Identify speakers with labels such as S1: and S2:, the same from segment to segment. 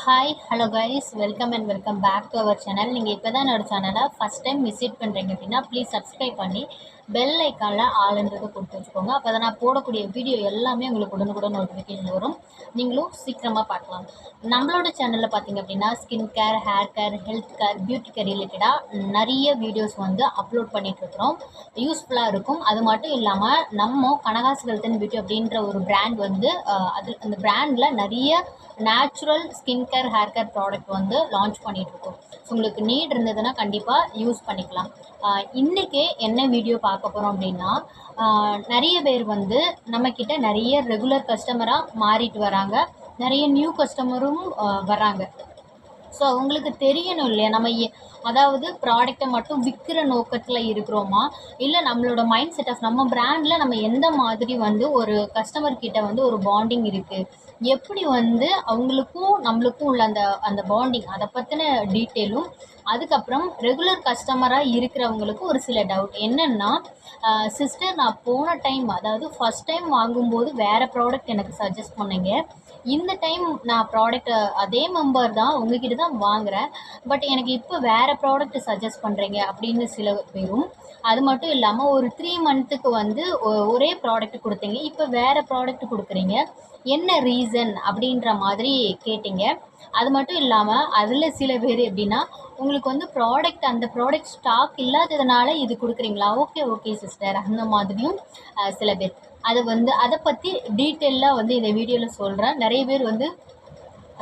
S1: Hi hello guys welcome and welcome back to our channel நீங்கள் இப்போ தான் என்னோட சேனலை ஃபஸ்ட் டைம் விசிட் பண்ணுறீங்க அப்படின்னா ப்ளீஸ் சப்ஸ்கிரைப் பண்ணி பெல் ஐக்கானில் ஆளுன்றது கொடுத்து வச்சுக்கோங்க. அப்போ தான் நான் போடக்கூடிய வீடியோ எல்லாமே உங்களுக்கு உடனுக்குடன் நோட்டிஃபிகேஷன் வரும். நீங்களும் சீக்கிரமாக பார்க்கலாம். நம்மளோட சேனலில் பார்த்தீங்க அப்படின்னா skin care hair care health care beauty care ரிலேட்டடாக நிறைய வீடியோஸ் வந்து அப்லோட் பண்ணிகிட்ருக்குறோம் யூஸ்ஃபுல்லாக இருக்கும். அது மட்டும் இல்லாமல் நம்ம கனகாஸ் ஹெல்த் அண்ட் பியூட்டி அப்படின்ற ஒரு பிராண்ட் வந்து அது அந்த பிராண்டில் நிறைய natural skin care hair care product வந்து லான்ச் பண்ணிகிட்ருக்கோம் ஸோ உங்களுக்கு நீட் இருந்ததுன்னா கண்டிப்பாக யூஸ் பண்ணிக்கலாம். இன்றைக்கே என்ன வீடியோ பார்க்க போகிறோம் அப்படின்னா நிறைய பேர் வந்து நம்மக்கிட்ட நிறைய ரெகுலர் கஸ்டமராக மாறிட்டு வராங்க. நிறைய நியூ கஸ்டமரும் வராங்க ஸோ அவங்களுக்கு தெரியணும் இல்லையா? நம்ம எ- அதாவது ப்ராடக்டை மட்டும் விற்கிற நோக்கத்தில் இருக்கிறோமா? இல்லை நம்மளோட மைண்ட் செட் ஆஃப் நம்ம பிராண்டில் நம்ம எந்த மாதிரி வந்து ஒரு கஸ்டமர் கிட்ட வந்து ஒரு பாண்டிங் இருக்குது எப்படி வந்து அவங்களுக்கும் நம்மளுக்கும் உள்ள அந்த அந்த பாண்டிங் அதை பற்றின டீட்டெயிலும் அதுக்கப்புறம் ரெகுலர் கஸ்டமராக இருக்கிறவங்களுக்கு ஒரு சில டவுட் என்னென்னா சிஸ்டர் நான் போன டைம் அதாவது ஃபஸ்ட் டைம் வாங்கும்போது வேறு ப்ராடக்ட் எனக்கு சஜஸ்ட் பண்ணீங்க. இந்த டைம் நான் ப்ராடக்ட்டை அதே மெம்பர் தான் உங்ககிட்ட தான் வாங்குகிறேன் பட் எனக்கு இப்போ வேறு ப்ராடக்ட் சஜஸ்ட் பண்ணுறீங்க அப்படின்னு சில பேரும் அது மட்டும் இல்லாமல் ஒரு த்ரீ மந்த்துக்கு வந்து ஒ- ஒரே ப்ராடக்ட் கொடுத்தீங்க. இப்போ வேறு ப்ராடக்ட் கொடுக்குறீங்க. என்ன ரீசன் அப்படின்ற மாதிரி கேட்டிங்க. அது மட்டும் இல்லாமல் அதில் சில பேர் எப்படின்னா உங்களுக்கு வந்து ப்ராடக்ட் அந்த ப்ராடக்ட் ஸ்டாக் இல்லாததுனால இது கொடுக்குறீங்களா? ஓகே ஓகே சிஸ்டர் அந்த மாதிரியும் சில பேர். அதை வந்து அதை பற்றி டீட்டெயிலாக வந்து இந்த வீடியோவில் சொல்கிறேன் நிறைய பேர் வந்து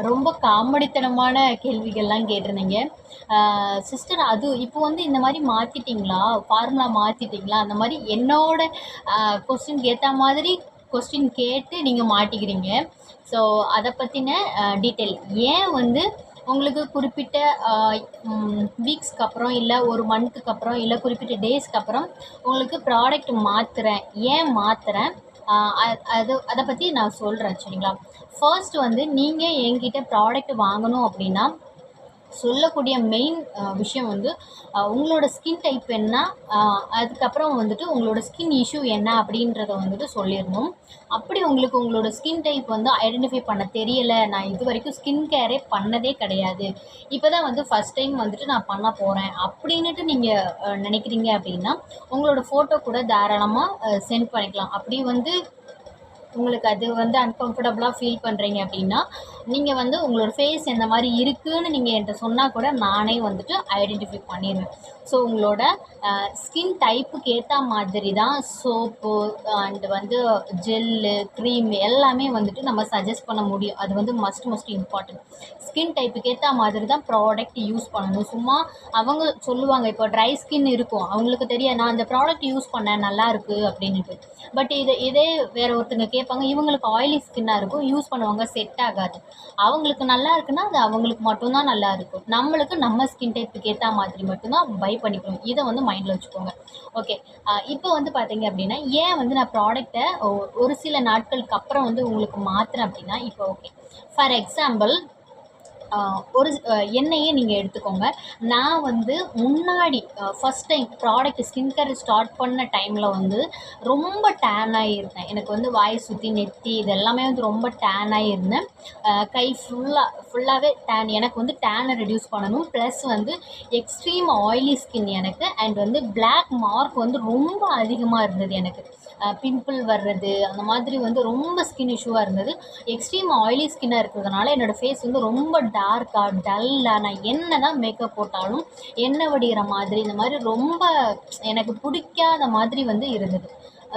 S1: ரொம்ப காமெடித்தனமான கேள்விகள்லாம் கேட்டிருந்தீங்க. சிஸ்டர் அது இப்போ வந்து இந்த மாதிரி மாற்றிட்டிங்களா ஃபார்முலா மாற்றிட்டிங்களா அந்த மாதிரி என்னோட கொஸ்டின் ஏற்ற மாதிரி கொஸ்டின் கேட்டு நீங்கள் மாட்டிக்கிறீங்க. ஸோ அதை பற்றின டீட்டெயில் ஏன் வந்து உங்களுக்கு குறிப்பிட்ட வீக்ஸ்க்கு அப்புறம் இல்லை ஒரு மந்த்துக்கு அப்புறம் இல்லை குறிப்பிட்ட டேஸ்க்கு அப்புறம் உங்களுக்கு ப்ராடக்ட் மாற்றுறேன் ஏன் மாற்றுறேன் அது அதை பற்றி நான் சொல்கிறேன் சரிங்களா? ஃபர்ஸ்ட் வந்து நீங்கள் என்கிட்ட ப்ராடக்ட் வாங்கணும் அப்படின்னா சொல்லக்கூடிய மெயின் விஷயம் வந்து உங்களோட ஸ்கின் டைப் என்ன? அதுக்கப்புறம் வந்துட்டு உங்களோட ஸ்கின் இஷ்யூ என்ன அப்படின்றத வந்துட்டு சொல்லிடணும். அப்படி உங்களுக்கு உங்களோட ஸ்கின் டைப் வந்து ஐடென்டிஃபை பண்ண தெரியலை. நான் இது வரைக்கும் ஸ்கின் கேரே பண்ணதே கிடையாது. இப்போ தான் வந்து ஃபஸ்ட் டைம் வந்துட்டு நான் பண்ண போகிறேன் அப்படின்னுட்டு நீங்கள் நினைக்கிறீங்க அப்படின்னா உங்களோட ஃபோட்டோ கூட தாராளமாக சென்ட் பண்ணிக்கலாம். அப்படி வந்து உங்களுக்கு அது வந்து அன்கம்ஃபர்டபுளாக ஃபீல் பண்ணுறீங்க அப்படின்னா நீங்கள் வந்து உங்களோட ஃபேஸ் எந்த மாதிரி இருக்குன்னு நீங்கள் என்கிட்ட சொன்னால் கூட நானே வந்துட்டு ஐடென்டிஃபை பண்ணிடுவேன் ஸோ உங்களோட ஸ்கின் டைப்புக்கு ஏற்ற மாதிரி தான் சோப்பு அண்ட் வந்து ஜெல்லு க்ரீம் எல்லாமே வந்துட்டு நம்ம சஜஸ்ட் பண்ண முடியும். அது வந்து மஸ்ட் மஸ்ட் இம்பார்ட்டன்ட் ஸ்கின் டைப்புக்கு ஏற்ற மாதிரி தான் ப்ராடக்ட் யூஸ் பண்ணணும். சும்மா அவங்க சொல்லுவாங்க இப்போ ட்ரை ஸ்கின் இருக்கும். அவங்களுக்கு தெரியாது நான் அந்த ப்ராடக்ட் யூஸ் பண்ணேன் நல்லாயிருக்கு அப்படின்ட்டு பட் இது இதே வேற ஒருத்தங்க கேட்பாங்க இவங்களுக்கு ஆயிலி ஸ்கின்னாக இருக்கும் யூஸ் பண்ணுவாங்க செட் ஆகாது. அவங்களுக்கு நல்லா இருக்குன்னா அது அவங்களுக்கு மட்டும்தான் நல்லா இருக்கும். நம்மளுக்கு நம்ம ஸ்கின் டைப்புக்கு ஏற்ற மாதிரி மட்டும்தான் பை பண்ணிக்கணும். இதை வந்து மைண்டில் வச்சுக்கோங்க. ஓகே இப்போ வந்து பார்த்தீங்க அப்படின்னா ஏன் வந்து நான் ப்ராடக்ட்டை ஒரு சில நாட்களுக்கு அப்புறம் வந்து உங்களுக்கு மாற்றுறேன் அப்படின்னா இப்போ ஓகே ஃபார் எக்ஸாம்பிள் ஒரு ஆஹ் என்னையே நீங்கள் எடுத்துக்கோங்க. நான் வந்து முன்னாடி first time product skin care start பண்ண டைமில் வந்து ரொம்ப டேன் ஆகியிருந்தேன் எனக்கு வந்து வாய் சுற்றி நெத்தி இது எல்லாமே வந்து ரொம்ப டேன் ஆகியிருந்தேன் கை ஃபுல்லாக ஃபுல்லாகவே டேன் எனக்கு வந்து டேனை ரெடியூஸ் பண்ணணும். ப்ளஸ் வந்து எக்ஸ்ட்ரீம் ஆயிலி ஸ்கின் எனக்கு. அண்ட் வந்து பிளாக் மார்க் வந்து ரொம்ப அதிகமாக இருந்தது எனக்கு. பிம்பிள் வர்றது அந்த மாதிரி வந்து ரொம்ப ஸ்கின் இஷ்யூவாக இருந்தது. எக்ஸ்ட்ரீம் ஆயிலி ஸ்கின்னாக இருக்கிறதுனால என்னோடய ஃபேஸ் வந்து ரொம்ப டார்க்காக டல்லாக நான் என்ன தான் மேக்கப் போட்டாலும் எண்ணெய் வடிகிற மாதிரி இந்த மாதிரி ரொம்ப எனக்கு பிடிக்காத மாதிரி வந்து இருந்தது.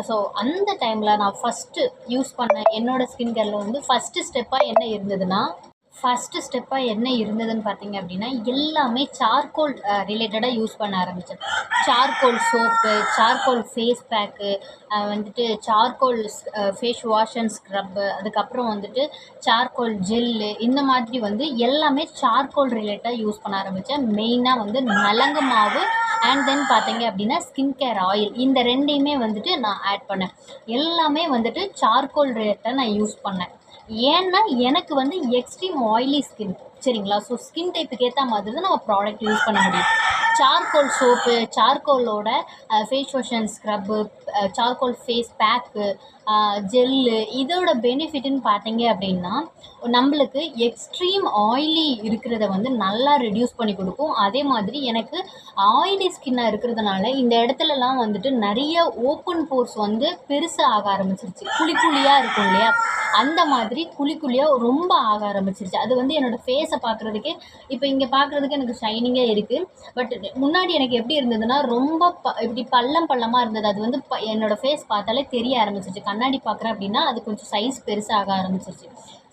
S1: ஸோ அந்த டைமில் நான் ஃபஸ்ட்டு யூஸ் பண்ண என்னோடய ஸ்கின் கேரில் வந்து ஃபஸ்ட்டு ஸ்டெப்பாக என்ன இருந்ததுன்னா ஃபஸ்ட்டு ஸ்டெப்பாக என்ன இருந்ததுன்னு பார்த்தீங்க அப்படின்னா எல்லாமே சார்கோல் ரிலேட்டடாக யூஸ் பண்ண ஆரம்பித்தேன் charcoal soap charcoal face pack வந்துட்டு charcoal face wash and scrub அதுக்கப்புறம் வந்துட்டு சார்கோல் ஜெல்லு இந்த மாதிரி வந்து எல்லாமே சார்கோல் ரிலேட்டடாக யூஸ் பண்ண ஆரம்பித்தேன் மெயினாக வந்து நலங்கு மாவு அண்ட் தென் பார்த்தீங்க அப்படின்னா ஸ்கின் கேர் ஆயில் இந்த ரெண்டையுமே வந்துட்டு நான் ஆட் பண்ணேன். எல்லாமே வந்துட்டு சார்கோல் ரிலேட்டாக நான் யூஸ் பண்ணேன். ஏன்னா எனக்கு வந்து எக்ஸ்ட்ரீம் ஆயிலி ஸ்கின் சரிங்களா? ஸோ ஸ்கின் டைப்புக்கு ஏற்ற மாதிரி தான் நம்ம ப்ராடக்ட் யூஸ் பண்ண முடியும். Charcoal soap சார்கோலோட face wash and scrub charcoal face pack gel இதோட பெனிஃபிட்னு பார்த்தீங்க அப்படின்னா நம்மளுக்கு எக்ஸ்ட்ரீம் ஆயிலி இருக்கிறத வந்து நல்லா ரெடியூஸ் பண்ணி கொடுக்கும். அதே மாதிரி எனக்கு ஆயிலி ஸ்கின்னாக இருக்கிறதுனால இந்த இடத்துலலாம் வந்துட்டு நிறைய ஓப்பன் போர்ஸ் வந்து பெருசாக ஆக ஆரம்பிச்சிருச்சு. குழி குழியாக இருக்கும் இல்லையா? அந்த மாதிரி குழி குழியாக ரொம்ப ஆக ஆரம்பிச்சிருச்சு. அது வந்து என்னோடய ஃபேஸ் பார்க்குறதுக்கே இப்போ இங்கே பார்க்குறதுக்கு எனக்கு ஷைனிங்காக இருக்குது பட் முன்னாடி எனக்கு எப்படி இருந்ததுன்னா ரொம்ப ப இப்படி பள்ளம் பள்ளமாக இருந்தது. அது வந்து ப என்னோடய ஃபேஸ் பார்த்தாலே தெரிய ஆரம்பிச்சிருச்சு. கண்ணாடி பார்க்குறேன் அப்படின்னா அது கொஞ்சம் சைஸ் பெருசாக ஆரம்பிச்சிருச்சு.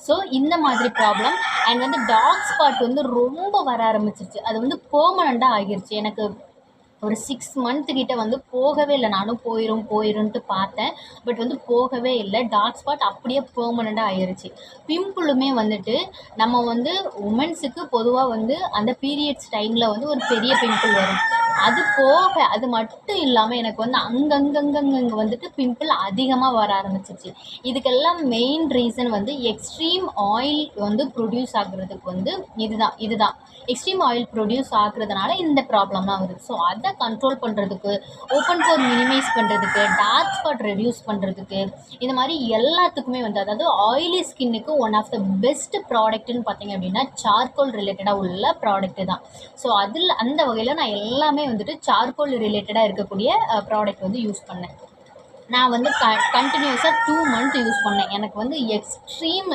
S1: ஸோ இந்த மாதிரி ப்ராப்ளம் அண்ட் வந்து டார்க் ஸ்பாட் வந்து ரொம்ப வர ஆரம்பிச்சிருச்சு. அது வந்து பெர்மனண்ட்டாக ஆகிருச்சு. எனக்கு ஒரு சிக்ஸ் மந்த்து கிட்ட வந்து போகவே இல்லை. நானும் போயிடும் போயிரும்ன்ட்டு பார்த்தேன். பட் வந்து போகவே இல்லை. டார்க் ஸ்பாட் அப்படியே பெர்மனண்ட்டாக ஆயிடுச்சு பிம்பிளுமே வந்துட்டு நம்ம வந்து உமன்ஸுக்கு பொதுவாக வந்து அந்த பீரியட்ஸ் டைமில் வந்து ஒரு பெரிய பிம்பிள் வரும். அது போக அது மட்டும் இல்லாமல் எனக்கு வந்து அங்கங்கங்கங்க வந்துட்டு பிம்பிள் அதிகமாக வர ஆரம்பிச்சிச்சு இதுக்கெல்லாம் மெயின் ரீசன் வந்து எக்ஸ்ட்ரீம் ஆயில் வந்து ப்ரொடியூஸ் ஆகுறதுக்கு வந்து இதுதான் இதுதான். எக்ஸ்ட்ரீம் ஆயில் ப்ரொடியூஸ் ஆகுறதுனால இந்த ப்ராப்ளம்லாம் வருது. ஸோ அதை கண்ட்ரோல் பண்ணுறதுக்கு ஓப்பன் போர் மினிமைஸ் பண்ணுறதுக்கு டார்க் ஸ்பாட் ரெடியூஸ் பண்ணுறதுக்கு இந்த மாதிரி எல்லாத்துக்குமே வந்து அதாவது ஆயிலி ஸ்கின்னுக்கு ஒன் ஆஃப் த பெஸ்ட் ப்ராடக்ட்னு பார்த்தீங்க அப்படின்னா சார்கோல் ரிலேட்டடாக உள்ள ப்ராடக்ட்டு தான். ஸோ அதில் அந்த வகையில் நான் எல்லாமே வந்துட்டு சார்கோல் ரிலேட்டடாக இருக்கக்கூடிய ப்ராடக்ட் வந்து யூஸ் பண்ணேன். நான் வந்து க கண்டினியூஸாக டூ மந்த் யூஸ் பண்ணேன். எனக்கு வந்து எக்ஸ்ட்ரீம்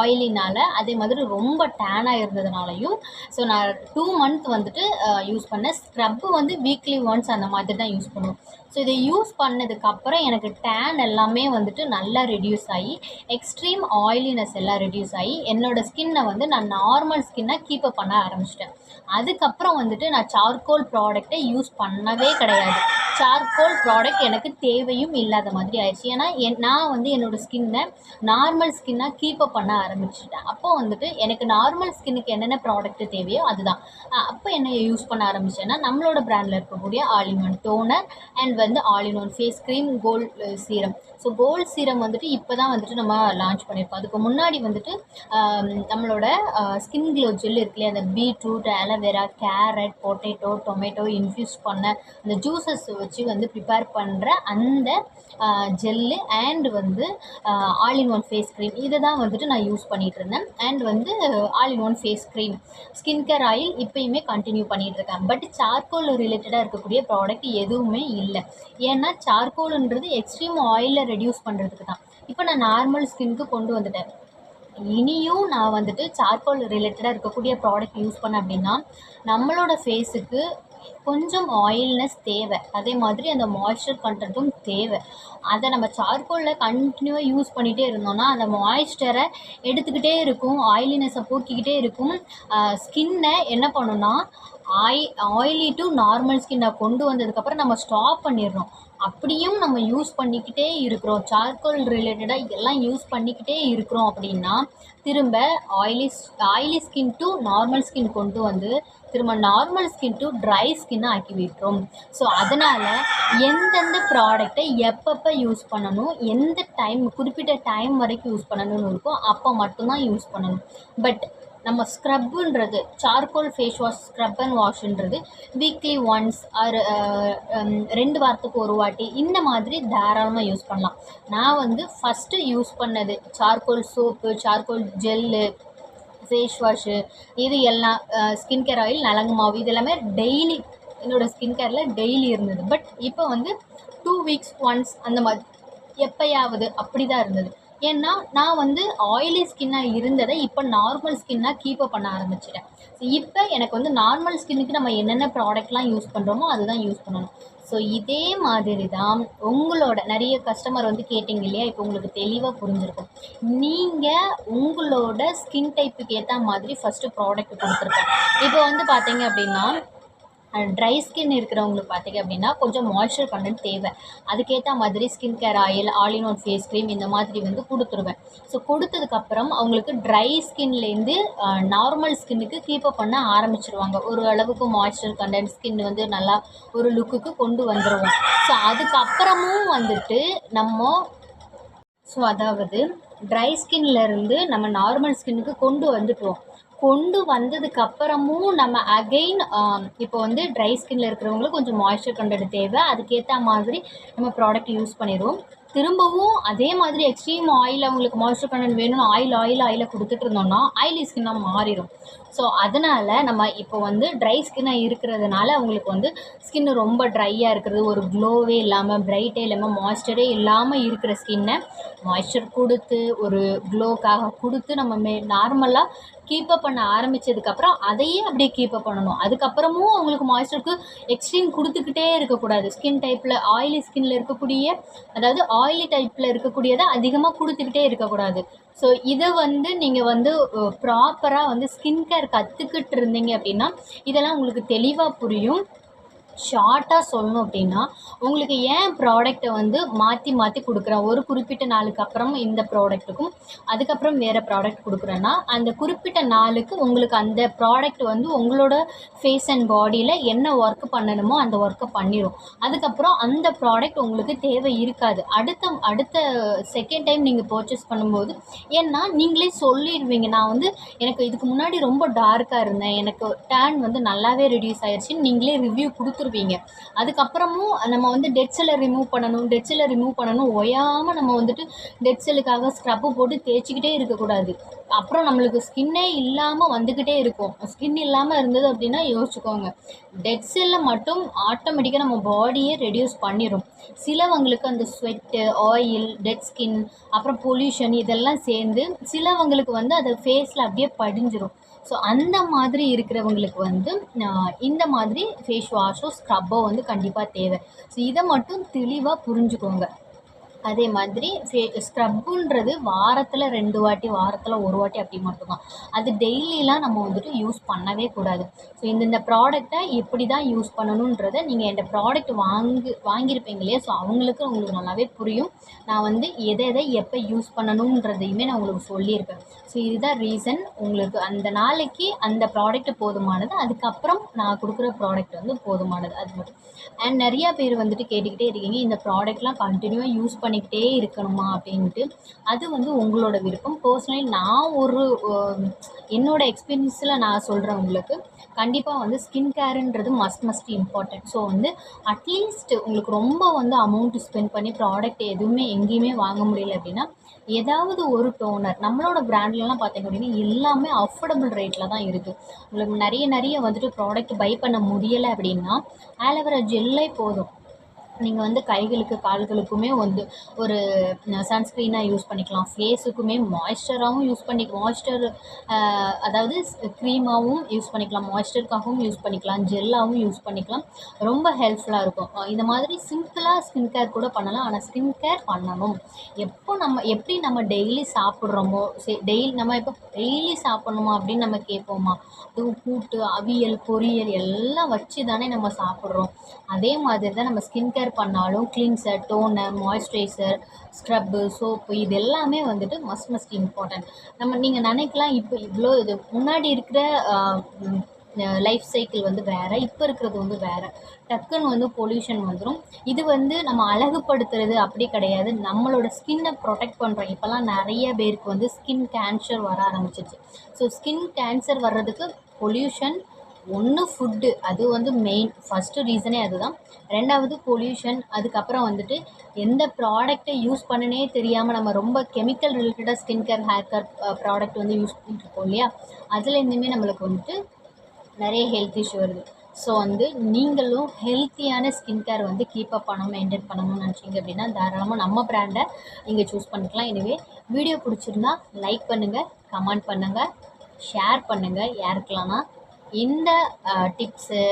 S1: ஆயிலினால் அதே மாதிரி ரொம்ப டேனாக இருந்ததுனாலையும் ஸோ நான் டூ மந்த் வந்துட்டு யூஸ் பண்ணேன். ஸ்க்ரப்பு வந்து வீக்லி ஒன்ஸ் அந்த மாதிரி தான் யூஸ் பண்ணுவோம் ஸோ இதை யூஸ் பண்ணதுக்கப்புறம் எனக்கு டேன் எல்லாமே வந்துட்டு நல்லா ரெடியூஸ் ஆகி எக்ஸ்ட்ரீம் ஆயிலினஸ் எல்லாம் ரெடியூஸ் ஆகி என்னோடய ஸ்கின்னை வந்து நான் நார்மல் ஸ்கின்னாக கீப்பப் பண்ண ஆரம்பிச்சிட்டேன். அதுக்கப்புறம் வந்துட்டு நான் சார்கோல் ப்ராடக்டை யூஸ் பண்ணவே கிடையாது. சார்கோல் ப்ராடக்ட் எனக்கு தேவையும் இல்லாத மாதிரி ஆயிடுச்சு. ஏன்னா என் நான் வந்து என்னோடய ஸ்கின்னை நார்மல் ஸ்கின்னாக கீப்பப் பண்ண ஆரம்பிச்சிட்டேன். அப்போ வந்துட்டு எனக்கு நார்மல் ஸ்கின்னுக்கு என்னென்ன ப்ராடக்ட் தேவையோ அதுதான். அப்போ என்ன யூஸ் பண்ண ஆரம்பித்தேன்னா நம்மளோட ப்ராண்டில் இருக்கக்கூடிய ஆல் டோனர் அண்ட் வந்து all in one face cream gold serum so gold serum வந்துட்டு இப்போ தான் வந்துட்டு நம்ம லான்ச் பண்ணியிருக்கோம் அதுக்கு முன்னாடி வந்துட்டு நம்மளோட ஸ்கின் க்ளோ ஜெல் இருக்கு இல்லையா அந்த beetroot aloe vera carrot potato tomato infuse பண்ண அந்த ஜூஸஸ் வச்சு வந்து ப்ரிப்பேர் பண்ணுற அந்த ஜெல்லு அண்ட் வந்து all in one face cream இதை தான் வந்துட்டு நான் யூஸ் பண்ணிகிட்டு இருந்தேன் அண்ட் வந்து all in one face cream skin care oil இப்போயுமே continue பண்ணிகிட்டு இருக்கேன் பட் சார்கோல் ரிலேட்டடாக இருக்கக்கூடிய ப்ராடக்ட் எதுவுமே இல்லை. ஏன்னா சார்கோலுன்றது எக்ஸ்ட்ரீம் ஆயிலை ரெடியூஸ் பண்ணுறதுக்கு தான். இப்போ நான் நார்மல் ஸ்கின்க்கு கொண்டு வந்துட்டேன். இனியும் நான் வந்துட்டு சார்கோல் ரிலேட்டடாக இருக்கக்கூடிய ப்ராடக்ட் யூஸ் பண்ணேன் அப்படின்னா நம்மளோட ஃபேஸுக்கு கொஞ்சம் ஆயில்னஸ் தேவை. அதே மாதிரி அந்த மாய்ஸ்சர் கண்டென்ட்டும் தேவை. அதை நம்ம சார்கோலில் கண்டினியூவாக யூஸ் பண்ணிகிட்டே இருந்தோம்னா அந்த மாய்ஸ்சரை எடுத்துக்கிட்டே இருக்கும் ஆயிலினஸை போக்கிக்கிட்டே இருக்கும். ஸ்கின்னை என்ன பண்ணுன்னா ஆய் ஆயிலி டு நார்மல் ஸ்கின்னை கொண்டு வந்ததுக்கப்புறம் நம்ம ஸ்டாப் பண்ணிடுறோம். அப்படியும் நம்ம யூஸ் பண்ணிக்கிட்டே இருக்கிறோம். சார்கோல் ரிலேட்டடாக எல்லாம் யூஸ் பண்ணிக்கிட்டே இருக்கிறோம் அப்படின்னா திரும்ப oily oily skin to normal skin கொண்டு வந்து திரும்ப நார்மல் ஸ்கின் டு ட்ரை ஸ்கின்னை ஆக்கி விட்டுரும் ஸோ அதனால் எந்தெந்த ப்ராடக்டை எப்பப்போ யூஸ் பண்ணணும் எந்த டைம் குறிப்பிட்ட டைம் வரைக்கும் யூஸ் பண்ணணும்னு இருக்கோ அப்போ மட்டும்தான் யூஸ் பண்ணணும். பட் நம்ம ஸ்க்ரப்புன்றது charcoal face wash scrub and வாஷ்ன்றது weekly once or ரெண்டு வாரத்துக்கு ஒரு வாட்டி இந்த மாதிரி தாராளமாக யூஸ் பண்ணலாம். நான் வந்து ஃபஸ்ட்டு யூஸ் பண்ணது charcoal soap charcoal gel face wash இது எல்லாம் ஸ்கின் கேர் ஆயில் நலங்கு மாவு இது எல்லாமே டெய்லி என்னோடய ஸ்கின் கேரில் டெய்லி இருந்தது. பட் இப்போ வந்து டூ வீக்ஸ் ஒன்ஸ் அந்த மாதிரி எப்பயாவது அப்படி தான் இருந்தது. ஏன்னா நான் வந்து ஆயிலி ஸ்கின்னாக இருந்ததை இப்போ நார்மல் ஸ்கின்னாக கீப்பப் பண்ண ஆரம்பிச்சிட்டேன். இப்போ எனக்கு வந்து நார்மல் ஸ்கின்னுக்கு நம்ம என்னென்ன ப்ராடக்ட்லாம் யூஸ் பண்ணுறோமோ அதுதான் யூஸ் பண்ணணும். ஸோ இதே மாதிரி தான் உங்களோட நிறைய கஸ்டமர் வந்து கேட்டிங்க இல்லையா? இப்போ உங்களுக்கு தெளிவாக புரிஞ்சிருக்கும். நீங்கள் உங்களோட ஸ்கின் டைப்புக்கு ஏற்ற மாதிரி ஃபஸ்ட்டு ப்ராடக்ட் கொடுத்துருக்கோம் இப்போ வந்து பார்த்தீங்க அப்படின்னா ட்ரை ஸ்கின் இருக்கிறவங்களுக்கு பார்த்திங்க அப்படின்னா கொஞ்சம் மாய்ஸ்சர் கண்டென்ட் தேவை. அதுக்கேற்ற மாதிரி skin care oil all in one face cream இந்த மாதிரி வந்து கொடுத்துருவேன். ஸோ கொடுத்ததுக்கப்புறம் அவங்களுக்கு ட்ரை ஸ்கின்லேருந்து நார்மல் ஸ்கின்னுக்கு கீப்பப் பண்ண ஆரம்பிச்சிருவாங்க. ஒரு அளவுக்கு மாய்ஸ்சர் கண்டென்ட் ஸ்கின் வந்து நல்லா ஒரு லுக்குக்கு கொண்டு வந்துடுவோம் ஸோ அதுக்கப்புறமும் வந்துட்டு நம்ம ஸோ அதாவது ட்ரை ஸ்கின்லேருந்து நம்ம நார்மல் ஸ்கின்னுக்கு கொண்டு வந்துட்டோம் கொண்டு வந்ததுக்கு அப்புறமும் நம்ம அகெயின் um, இப்போ வந்து ட்ரை ஸ்கின்ல இருக்கிறவங்களுக்கு கொஞ்சம் மாய்ஸ்சர் கண்டென்ட் தேவை. அதுக்கேற்ற மாதிரி நம்ம ப்ராடக்ட் யூஸ் பண்ணிடுவோம். திரும்பவும் அதே மாதிரி எக்ஸ்ட்ரீம் ஆயில் அவங்களுக்கு மாய்ஸ்சர் கண்டென்ட் வேணும்னு ஆயில் ஆயில் ஆயிலை கொடுத்துட்டு இருந்தோம்னா ஆயிலி ஸ்கின்னாக மாறிடும். ஸோ அதனால் நம்ம இப்போ வந்து ட்ரை ஸ்கின்னாக இருக்கிறதுனால அவங்களுக்கு வந்து ஸ்கின் ரொம்ப ட்ரையாக இருக்கிறது ஒரு க்ளோவே இல்லாமல் ப்ரைட்டே இல்லாமல் மாய்ஸ்சரே இல்லாமல் இருக்கிற ஸ்கின்னை மாய்ஸ்சர் கொடுத்து ஒரு க்ளோக்காக கொடுத்து நம்ம மே நார்மலாக கீப்பப் பண்ண ஆரம்பித்ததுக்கப்புறம் அதையே அப்படியே கீப்பப் பண்ணணும். அதுக்கப்புறமும் அவங்களுக்கு மாய்ஸ்டருக்கு எக்ஸ்ட்ரீம் கொடுத்துக்கிட்டே இருக்கக்கூடாது. ஸ்கின் டைப்பில் ஆயிலி ஸ்கின்ல இருக்கக்கூடிய அதாவது ஆயிலி டைப்பில் இருக்கக்கூடியதை அதிகமாக கொடுத்துக்கிட்டே இருக்கக்கூடாது. ஸோ இதை வந்து நீங்கள் வந்து ப்ராப்பராக வந்து ஸ்கின் கேர் கற்றுக்கிட்டு இருந்தீங்க அப்படின்னா இதெல்லாம் உங்களுக்கு தெளிவாக புரியும். ஷார்ட்டாக சொல்லணும் அப்படின்னா உங்களுக்கு ஏன் ப்ராடக்ட்டை வந்து மாற்றி மாற்றி கொடுக்குறேன்? ஒரு குறிப்பிட்ட நாளுக்கு அப்புறம் இந்த ப்ராடக்ட்டுக்கும் அதுக்கப்புறம் வேறு ப்ராடக்ட் கொடுக்குறேன்னா அந்த குறிப்பிட்ட நாளுக்கு உங்களுக்கு அந்த ப்ராடக்ட் வந்து உங்களோட ஃபேஸ் அண்ட் பாடியில் என்ன ஒர்க் பண்ணணுமோ அந்த ஒர்க்கை பண்ணிடும் அதுக்கப்புறம் அந்த ப்ராடக்ட் உங்களுக்கு தேவை இருக்காது. அடுத்த அடுத்த செகண்ட் டைம் நீங்கள் பர்ச்சேஸ் பண்ணும்போது ஏன்னா நீங்களே சொல்லிடுவீங்க. நான் வந்து எனக்கு இதுக்கு முன்னாடி ரொம்ப டார்க்காக இருந்தேன். எனக்கு டேன் வந்து நல்லாவே ரெடியூஸ் ஆயிடுச்சுன்னு நீங்களே ரிவ்யூ கொடுத்துருவீங்க அதுக்கப்புறமும் நம்ம வந்து டெட் செல்லை ரிமூவ் பண்ணணும் டெட் செல்லை ரிமூவ் பண்ணணும். ஓயாமல் நம்ம வந்துட்டு டெட் செல்லுக்காக ஸ்க்ரப்பு போட்டு தேய்ச்சிக்கிட்டே இருக்கக்கூடாது. அப்புறம் நம்மளுக்கு ஸ்கின்னே இல்லாமல் வந்துக்கிட்டே இருக்கும். ஸ்கின் இல்லாமல் இருந்தது அப்படின்னா யோசிச்சுக்கோங்க. டெட் செல்லை மட்டும் ஆட்டோமேட்டிக்காக நம்ம பாடியே ரெடியூஸ் பண்ணிடும் சிலவங்களுக்கு அந்த ஸ்வெட்டு ஆயில் டெட் ஸ்கின் அப்புறம் பொல்யூஷன் இதெல்லாம் சேர்ந்து சிலவங்களுக்கு வந்து அது ஃபேஸில் அப்படியே படிஞ்சிடும் ஸோ அந்த மாதிரி இருக்கிறவங்களுக்கு வந்து ஆஹ் இந்த மாதிரி ஃபேஸ் வாஷோ ஸ்க்ரப்போ வந்து கண்டிப்பாக தேவை. ஸோ இதை மட்டும் தெளிவாக புரிஞ்சுக்கோங்க. அதே மாதிரி ஃபே ஸ்க்ரப்புன்றது வாரத்தில் ரெண்டு வாட்டி வாரத்தில் ஒரு வாட்டி அப்படி மட்டும்தான். அது டெய்லிலாம் நம்ம வந்துட்டு யூஸ் பண்ணவே கூடாது. ஸோ இந்தந்த ப்ராடக்ட்டை எப்படி தான் யூஸ் பண்ணணுன்றதை நீங்கள் என்கிட்ட ப்ராடக்ட் வாங்கி வாங்கியிருப்பீங்க இல்லையா? ஸோ அவங்களுக்கு உங்களுக்கு நல்லாவே புரியும். நான் வந்து எதை எதை எப்போ யூஸ் பண்ணணுன்றதையுமே நான் உங்களுக்கு சொல்லியிருப்பேன். ஸோ இதுதான் ரீசன். உங்களுக்கு அந்த நாளைக்கு அந்த ப்ராடக்ட் போதுமானது. அதுக்கப்புறம் நான் கொடுக்குற ப்ராடக்ட் வந்து போதுமானது. அது மட்டும். அண்ட் நிறையா பேர் வந்துட்டு கேட்டுக்கிட்டே இருக்கீங்க இந்த ப்ராடக்ட்லாம் கண்டினியூவாக யூஸ் பண்ணிக்கிட்டே இருக்கணுமா அப்படின்ட்டு. அது வந்து உங்களோட விருப்பம். பர்சனலி நான் ஒரு என்னோட எக்ஸ்பீரியன்ஸில் நான் சொல்கிறேன் உங்களுக்கு. கண்டிப்பாக வந்து ஸ்கின் கேருன்றது மஸ்ட் மஸ்ட் இம்பார்ட்டன்ட் ஸோ வந்து அட்லீஸ்ட் உங்களுக்கு ரொம்ப வந்து அமௌண்ட்டு ஸ்பெண்ட் பண்ணி ப்ராடக்ட் எதுவுமே எங்கேயுமே வாங்க முடியல அப்படின்னா ஏதாவது ஒரு டோனர் நம்மளோட பிராண்ட்லலாம் பார்த்தீங்க அப்படின்னா எல்லாமே அஃபோர்டபுள் ரேட்டில் தான் இருக்குது உங்களுக்கு நிறைய நிறைய வந்துட்டு ப்ராடக்ட் பை பண்ண முடியலை அப்படின்னா ஆலோவேரா ஜெல்லே போதும். நீங்கள் வந்து கைகளுக்கு கால்களுக்குமே வந்து ஒரு சன்ஸ்க்ரீனாக யூஸ் பண்ணிக்கலாம். ஃபேஸுக்குமே மாய்ஸ்சராகவும் யூஸ் பண்ணி மாய்ஸ்சர் அதாவது க்ரீமாகவும் யூஸ் பண்ணிக்கலாம். மாய்ஸ்சருக்காகவும் யூஸ் பண்ணிக்கலாம். ஜெல்லாகவும் யூஸ் பண்ணிக்கலாம். ரொம்ப ஹெல்ப்ஃபுல்லாக இருக்கும். இந்த மாதிரி சிம்பிளாக ஸ்கின் கேர் கூட பண்ணலாம். ஆனால் ஸ்கின் கேர் பண்ணணும். எப்போ நம்ம எப்படி நம்ம டெய்லி சாப்பிட்றோமோ சரி டெய்லி நம்ம இப்போ டெய்லி சாப்பிட்ணுமா அப்படின்னு நம்ம கேட்போமா? அதுவும் கூட்டு அவியல் பொரியல் எல்லாம் வச்சு தானே நம்ம சாப்பிட்றோம். அதே மாதிரி தான் நம்ம ஸ்கின் கேர் பண்ணாலும் cleanser toner moisturiser scrub soap இது எல்லாமே வந்துட்டு மஸ்ட் மஸ்ட் இம்பார்ட்டன்ட் நம்ம நீங்கள் நினைக்கலாம் இப்போ இவ்வளோ இது முன்னாடி இருக்கிற லைஃப் சைக்கிள் வந்து வேறு இப்போ இருக்கிறது வந்து வேறு. டக்குன்னு வந்து பொல்யூஷன் வந்துடும் இது வந்து நம்ம அழகுபடுத்துறது அப்படி கிடையாது. நம்மளோட ஸ்கின்னை ப்ரொடெக்ட் பண்ணுறோம் இப்போல்லாம் நிறைய பேருக்கு வந்து ஸ்கின் கேன்சர் வர ஆரம்பிச்சிருச்சு. ஸோ ஸ்கின் கேன்சர் வர்றதுக்கு பொல்யூஷன் ஒன்று ஃபுட்டு அது வந்து மெயின் ஃபஸ்ட்டு ரீசனே அதுதான். ரெண்டாவது பொல்யூஷன் அதுக்கப்புறம் வந்துட்டு எந்த ப்ராடக்ட்டை யூஸ் பண்ணனே தெரியாமல் நம்ம ரொம்ப கெமிக்கல் ரிலேட்டடாக skin care hair care product வந்து யூஸ் பண்ணிட்டுருக்கோம் இல்லையா? அதுலேருந்துமே நம்மளுக்கு வந்துட்டு நிறைய ஹெல்த் இஷ்யூ வருது. ஸோ வந்து நீங்களும் ஹெல்த்தியான ஸ்கின் கேர் வந்து கீப் அப் பண்ணணும் மெயின்டைன் பண்ணணும்னு நினச்சிங்க அப்படின்னா தாராளமாக நம்ம ப்ராண்டை நீங்கள் சூஸ் பண்ணிக்கலாம். எனவே வீடியோ பிடிச்சிருந்தா லைக் பண்ணுங்கள் கமெண்ட் பண்ணுங்கள் ஷேர் பண்ணுங்கள் யாருக்கெல்லாம்னா இந்த டிப்ஸு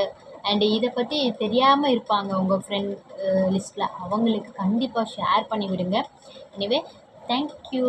S1: அண்டு இதை பற்றி தெரியாமல் இருப்பாங்க உங்கள் ஃப்ரெண்ட் லிஸ்ட்டில் அவங்களுக்கு கண்டிப்பாக ஷேர் பண்ணி விடுங்க எனவே தேங்க்யூ